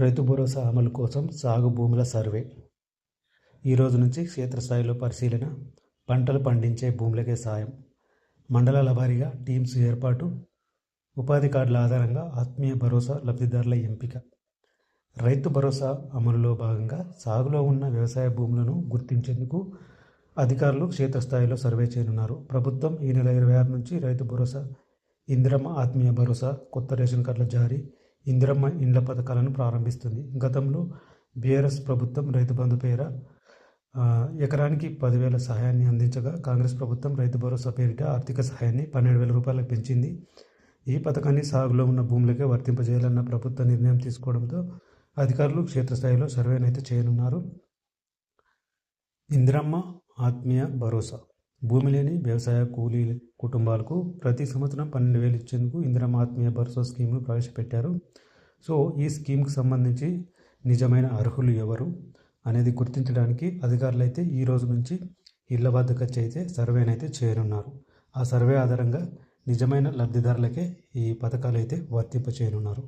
రైతు భరోసా అమలు కోసం సాగు భూముల సర్వే. ఈరోజు నుంచి క్షేత్రస్థాయిలో పరిశీలన పంటలు పండించే భూములకే సాయం. మండలాల వారీగా టీమ్స్ ఏర్పాటు ఉపాధి కార్డుల ఆధారంగా ఆత్మీయ భరోసా లబ్ధిదారుల ఎంపిక. రైతు భరోసా అమలులో భాగంగా సాగులో ఉన్న వ్యవసాయ భూములను గుర్తించేందుకు అధికారులు క్షేత్రస్థాయిలో సర్వే చేయనున్నారు. ప్రభుత్వం ఈ నెల ఇరవై ఆరు నుంచి రైతు భరోసా ఇందిరమ్మ ఆత్మీయ భరోసా కొత్త రేషన్ కార్డుల జారీ ఇందిరమ్మ ఇండ్ల పథకాలను ప్రారంభిస్తుంది. గతంలో బీఆర్ఎస్ ప్రభుత్వం రైతు బంధు పేర ఎకరానికి పదివేల సహాయాన్ని అందించగా కాంగ్రెస్ ప్రభుత్వం రైతు భరోసా పేరిట ఆర్థిక సహాయాన్ని పన్నెండు వేల రూపాయలకు పెంచింది. ఈ పథకాన్ని సాగులో ఉన్న భూములకే వర్తింపజేయాలన్న ప్రభుత్వ నిర్ణయం తీసుకోవడంతో అధికారులు క్షేత్రస్థాయిలో సర్వేనైతే చేయనున్నారు. ఇందిరమ్మ ఆత్మీయ భరోసా భూమి లేని వ్యవసాయ కూలీ కుటుంబాలకు ప్రతి సంవత్సరం పన్నెండు వేలు ఇచ్చేందుకు ఇందిరం ఆత్మీయ భరోసా స్కీమ్ను ప్రవేశపెట్టారు. సో ఈ స్కీమ్కి సంబంధించి నిజమైన అర్హులు ఎవరు అనేది గుర్తించడానికి అధికారులు అయితే ఈ రోజు నుంచి ఇళ్ళ వద్దకు వచ్చి అయితే సర్వేనైతే చేయనున్నారు. ఆ సర్వే ఆధారంగా నిజమైన లబ్ధిదారులకే ఈ పథకాలు అయితే వర్తింప చేయనున్నారు